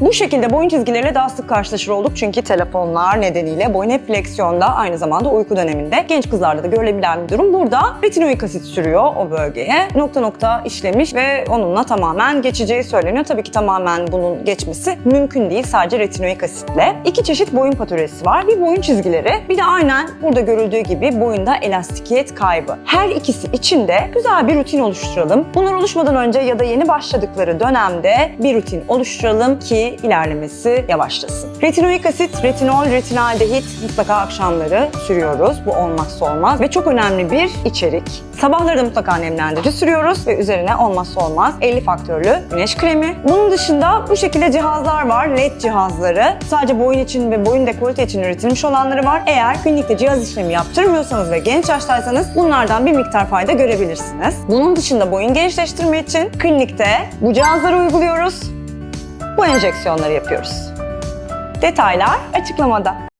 Bu şekilde boyun çizgileriyle daha sık karşılaşır olduk çünkü telefonlar nedeniyle boyun hep fleksiyonda aynı zamanda uyku döneminde genç kızlarda da görülebilen bir durum. Burada retinoik asit sürüyor o bölgeye. Nokta nokta işlemiş ve onunla tamamen geçeceği söyleniyor. Tabii ki tamamen bunun geçmesi mümkün değil sadece retinoik asitle. İki çeşit boyun patolojisi var. Bir boyun çizgileri bir de aynen burada görüldüğü gibi boyunda elastikiyet kaybı. Her ikisi için de güzel bir rutin oluşturalım. Bunlar oluşmadan önce ya da yeni başladıkları dönemde bir rutin oluşturalım ki ilerlemesi yavaşlasın. Retinoik asit, retinol, retinaldehit mutlaka akşamları sürüyoruz. Bu olmazsa olmaz ve çok önemli bir içerik. Sabahları da mutlaka nemlendirici sürüyoruz ve üzerine olmazsa olmaz 50 faktörlü güneş kremi. Bunun dışında bu şekilde cihazlar var. LED cihazları. Sadece boyun için ve boyun dekolte için üretilmiş olanları var. Eğer klinikte cihaz işlemi yaptırmıyorsanız ve genç yaştaysanız bunlardan bir miktar fayda görebilirsiniz. Bunun dışında boyun gençleştirme için klinikte bu cihazları uyguluyoruz. Bu enjeksiyonları yapıyoruz. Detaylar açıklamada.